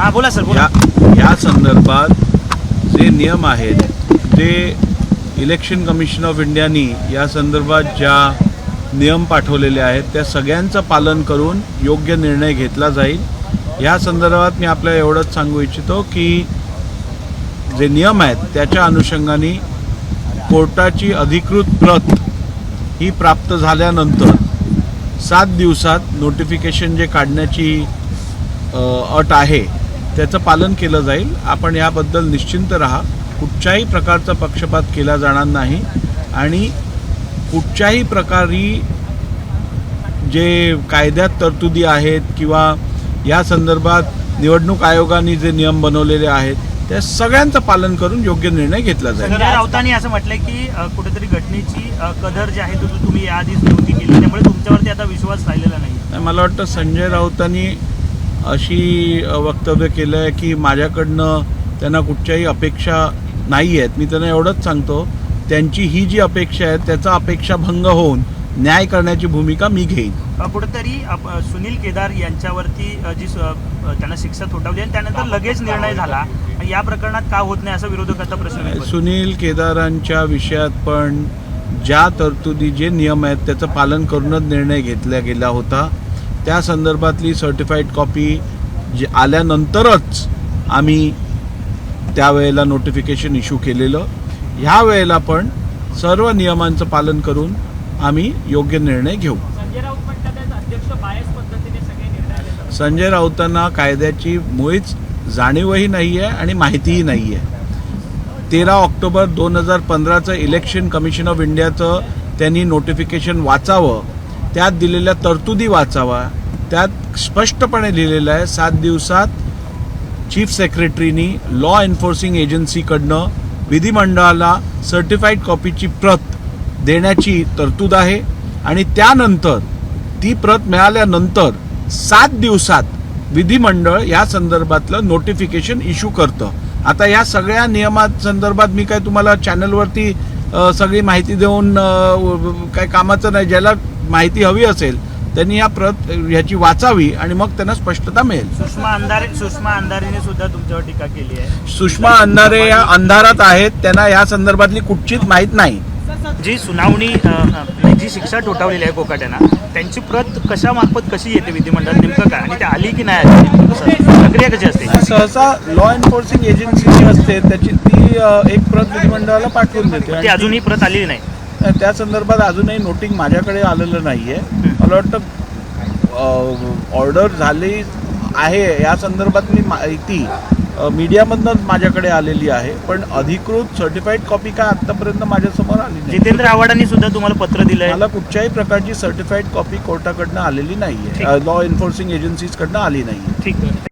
हां बोला सर बोला. या या संदर्भात जे नियम आहेत ते इलेक्शन कमिशन ऑफ इंडियानी या संदर्भात ज्या नियम पाठवलेले आहेत त्या सगळ्यांचं पालन करून योग्य निर्णय घेतला जाईल. या संदर्भात मी आपल्याला एवढंच सांगू इच्छितो की जे नियम आहेत त्याच्या अनुषंगाने कोर्टाची अधिकृत प्रत ही प्राप्त झाल्यानंतर सात दिवसात नोटिफिकेशन जे काढण्याची अट आहे त्याचं पालन केलं जाईल. आपण याबद्दल निश्चिंत राहा. कुठच्याही प्रकारचा पक्षपात केला जाणार नाही. आणि कुठच्याही प्रकारे जे कायद्यात तरतुदी आहेत किंवा या संदर्भात निवडणूक आयोगाने जे नियम बनवलेले आहेत त्या सगळ्यांचं पालन करून योग्य निर्णय घेतला जाईल. राऊतांनी असं म्हटलंय की कुठेतरी घटनेची कदर जी आहे ती तुम्ही याआधीच नव्हती केली. त्यामुळे तुमच्यावरती आता विश्वास राहिलेला नाही, मला वाटतं संजय राऊतांनी अशी वक्तव्य केलं आहे की माझ्याकडनं त्यांना कुठच्याही अपेक्षा नाही आहेत मी त्यांना एवढंच सांगतो त्यांची ही जी अपेक्षा आहे त्याचा अपेक्षा भंग होऊन न्याय करण्याची भूमिका मी घेईन. कुठेतरी सुनील केदार यांच्यावरती जी त्यांना शिक्षा थोठावली आणि त्यानंतर लगेच निर्णय झाला. या प्रकरणात का होत नाही असं विरोधकाचा प्रश्न. सुनील केदारांच्या विषयात पण ज्या तरतुदी जे नियम आहेत त्याचं पालन करूनच निर्णय घेतला गेला होता. त्या संदर्भातली सर्टिफाईड कॉपी जे आल्यानंतरच आम्ही त्यावेळेला नोटिफिकेशन इश्यू केलेलं. ह्या वेळेला पण सर्व नियमांचं पालन करून आम्ही योग्य निर्णय घेऊ. संजय राऊतांना कायद्याची मुळीच जाणीवही नाही आहे आणि माहितीही नाही आहे तेरा ऑक्टोबर दोन हजार पंधराचं इलेक्शन कमिशन ऑफ इंडियाचं त्यांनी नोटिफिकेशन वाचावं त्यात दिलेल्या तरतुदी वाचावा. त्यात स्पष्टपणे लिहिलेलं आहे सात दिवसात चीफ सेक्रेटरीनी लॉ एन्फोर्सिंग एजन्सीकडनं विधिमंडळाला सर्टिफाईड कॉपीची प्रत देण्याची तरतूद आहे आणि त्यानंतर ती प्रत मिळाल्यानंतर सात दिवसात विधिमंडळ या संदर्भातलं नोटिफिकेशन इश्यू करतं. आता या सगळ्या नियमात संदर्भात मी काय तुम्हाला चॅनलवरती सगळी माहिती देऊन काय कामाचं नाही ज्याला माहिती हवी असेल त्यांनी या प्रत ह्याची वाचावी आणि मग त्यांना स्पष्टता मिळेल. सुषमा अंधारे सुषमा अंधारेने सुद्धा तुमच्यावर टीका केली आहे. सुषमा अंधारे या अंधारात आहेत त्यांना या संदर्भातली कुठचीच माहीत नाही. जी सुनावणी जी शिक्षा ठोठावलेली आहे कोकाट्यांना त्यांची प्रत कशामार्फत कशी येते विधिमंडळात नेमकं काय? आणि ते आली की नाही आली? कसं? प्रक्रिया कशी असते? सहसा लॉ एन्फोर्सिंग एजन्सी जी असते त्याची ती एक प्रत विधिमंडळाला पाठवून देते. ती अजूनही प्रत आलेली नाही. त्या संदर्भात अजूनही नोटिंग माझ्याकडे आलेलं नाहीये. मला वाटतं ऑर्डर झाली आहे या संदर्भातली माहिती अ, मीडियामधनंच माझ्याकडे आलेली आहे. पण अधिकृत सर्टिफाईड कॉपी काय आतापर्यंत माझ्यासमोर आली नाही. जितेंद्र आव्हाडांनी सुद्धा तुम्हाला पत्र दिलंय? मला कुठच्याही प्रकारची सर्टिफाईड कॉपी कोर्टाकडनं आलेली ठीक. नाहीये लॉ एन्फोर्सिंग एजन्सीजकडनं आली नाहीये. ठीक